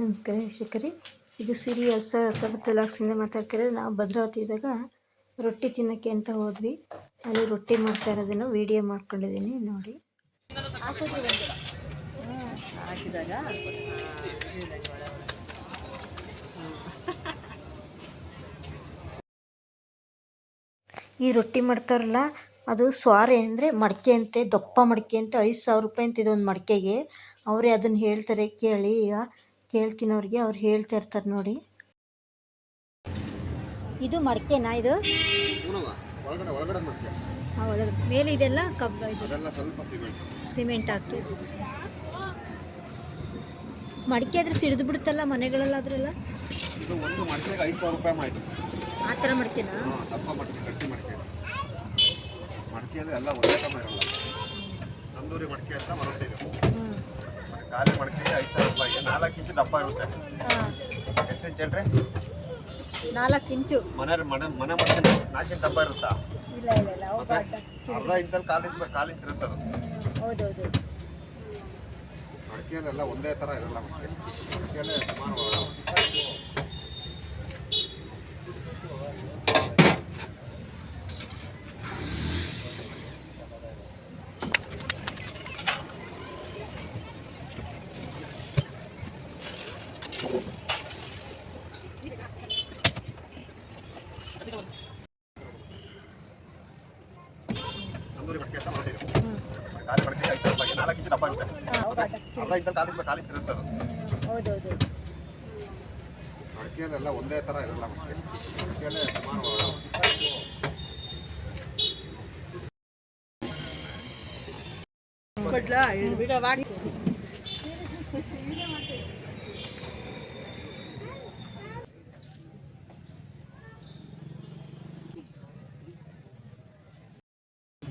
ನಮಸ್ಕಾರ ವೀಕ್ಷಕರೇ. ಇದು ಸಿರಿ ಎರಡು ಸಾವಿರದ ಹತ್ತೊಂಬತ್ತು ಲಾಕ್ಸಿಂದ ಮಾತಾಡ್ತಿರೋದು ನಾವು ಭದ್ರಾವತಿ ಇದ್ದಾಗ ರೊಟ್ಟಿ ತಿನ್ನೋಕ್ಕೆ ಅಂತ ಹೋದ್ವಿ. ಅಲ್ಲಿ ರೊಟ್ಟಿ ಮಾಡ್ತಾ ಇರೋದನ್ನು ವೀಡಿಯೋ ಮಾಡ್ಕೊಂಡಿದ್ದೀನಿ ನೋಡಿ. ಹಾಕಿದಾಗ ಈ ರೊಟ್ಟಿ ಮಾಡ್ತಾರಲ್ಲ ಅದು ಸ್ವಾರೆ ಅಂದರೆ ಮಡಿಕೆ ಅಂತೆ ದಪ್ಪ ಮಡಿಕೆ ಅಂತ ಐದು ಸಾವಿರ ರೂಪಾಯಿ ಅಂತ ಇದೊಂದು ಮಡಿಕೆಗೆ. ಅವರೇ ಅದನ್ನು ಹೇಳ್ತಾರೆ ಕೇಳಿ ಈಗ ಕೇಳ್ತೀನಿ ಅವ್ರಿಗೆ ಅವ್ರು ಹೇಳ್ತಾ ಇರ್ತಾರೆ ನೋಡಿ. ಇದು ಮಡಕೆನಾ ಇದು? ಒಳಗಡೆ ಮೇಲೆ ಇದೆಲ್ಲ ಕಬ್ಬ ಇದು. ಅದೆಲ್ಲ ಸ್ವಲ್ಪ ಸಿಮೆಂಟ್. ಸಿಮೆಂಟ್ ಹಾಕಿ. ಮಡಿಕೆ ಆದ್ರೆ ಸಿಡಿದು ಬಿಡುತ್ತಲ್ಲ ಮನೆಗಳಲ್ಲಾದ್ರೆಲ್ಲ? ಇದು ಒಂದು ಮಡಿಕೆಗೆ ಐದು ಸಾವಿರ ರೂಪಾಯಿ ಆಯಿತು ಆ ಥರ ಮಡಿಕೆನಾ? ದಪ್ಪ ಮಡಿಕೆ ಗಟ್ಟಿ ಮಡಿಕೆ. ಮಡಿಕೆ ಅಂದರೆ ಎಲ್ಲ ಒಳ್ಳೆ ಇರಲ್ಲ. ತಂದೂರಿ ಮಡಿಕೆ ಅಂತ ಬರುತ್ತೆ ಇದು ಖಾಲಿ ಮಡಿಕೆ ಐದು ಸಾವಿರ ರೂಪಾಯಿ. ನಾಲ್ಕು ಇಂಚು ದಪ್ಪ ಇರುತ್ತೆ. ಎಷ್ಟು ಇಂಚ್ ಹೇಳ್ರಿ? ನಾಲ್ಕು ಇಂಚು. ಮನೆ ಮನೆ ಮನೆ ಮಡಿಕೆ ನಾಲ್ಕು ಇಂಚು ದಪ್ಪ ಇರುತ್ತಾ? ಇಲ್ಲ ಇಲ್ಲ ಇಲ್ಲ. ಅರ್ಧ ಇಂಚಲ್ಲಿ ಕಾಲು ಇಂಚ್ ಕಾಲು ಇಂಚ್ ಇರುತ್ತೆ ಅದು. ಹೌದೌದು. ಮಡಿಕೆಯಲ್ಲೆಲ್ಲ ಒಂದೇ ಥರ ಇರಲ್ಲ ಮಡಿಕೆ. ಮಡಿಕೆಯಲ್ಲೇ ಸುಮಾರು ತಂದೂರಿ ಮಡಿಕೆ ಅಂತ ಬರುತ್ತೆ ಇದು ಹ್ಞೂ ಖಾಲಿ ಮಡಿಕೆಗೆ ಐದು ಸಾವಿರ ರೂಪಾಯಿಗೆ ನಾಲ್ಕು ಇಂಚು ದಪ್ಪ ಇರುತ್ತೆ ಹಾಂ ಅವು ಅಡ್ಡ ಅರ್ಧ ಇಂಚಲ್ಲಿ ಕಾಲು ಇಂಚ್ ಕಾಲು ಇಂಚ್ ಇರುತ್ತೆ ಅದು ಹೌದೌದು ಮಡಿಕೆಯಲ್ಲೆಲ್ಲ ಒಂದೇ ಥರ ಇರಲ್ಲ ಮಡಿಕೆ ಮಡಿಕೆಯಲ್ಲೇ ಸುಮಾರು ಕೊಡ್ಲ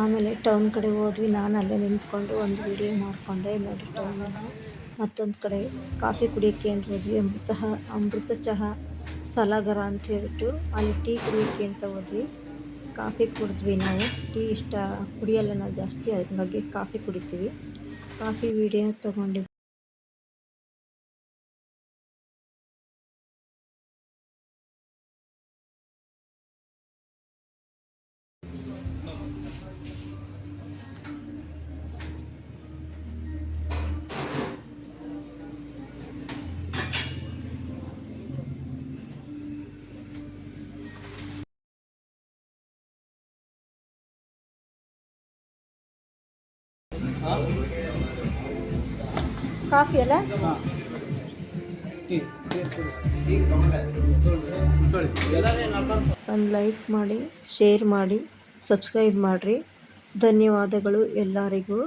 ಆಮೇಲೆ ಟೌನ್ ಕಡೆ ಹೋದ್ವಿ. ನಾನು ಅಲ್ಲೇ ನಿಂತ್ಕೊಂಡು ಒಂದು ವಿಡಿಯೋ ಮಾಡಿಕೊಂಡೆ ನೋಡಿ ಟೌನನ್ನು. ಮತ್ತೊಂದು ಕಡೆ ಕಾಫಿ ಕುಡಿಯೋಕ್ಕೆ ಅಂತ ಹೋದ್ವಿ. ಅಮೃತ ಅಮೃತ ಚಹಾ ಸಲಾಗರ ಅಂತ ಹೇಳಿಬಿಟ್ಟು ಅಲ್ಲಿ ಟೀ ಕುಡಿಯೋಕ್ಕೆ ಅಂತ ಹೋದ್ವಿ. ಕಾಫಿ ಕುಡಿದ್ವಿ ನಾವು. ಟೀ ಇಷ್ಟ ಕುಡಿಯಲ್ಲ ನಾವು ಜಾಸ್ತಿ ಹಾಗಾಗಿ ಕಾಫಿ ಕುಡಿತೀವಿ. ಕಾಫಿ ವಿಡಿಯೋ ತೊಗೊಂಡಿದ್ವಿ ಕಾಫಿ ಅಲ್ಲ ಒಂದು ಲೈಕ್ ಮಾಡಿ ಶೇರ್ ಮಾಡಿ. ಸಬ್ಸ್ಕ್ರೈಬ್ ಮಾಡಿರಿ. ಧನ್ಯವಾದಗಳು ಎಲ್ಲರಿಗೂ.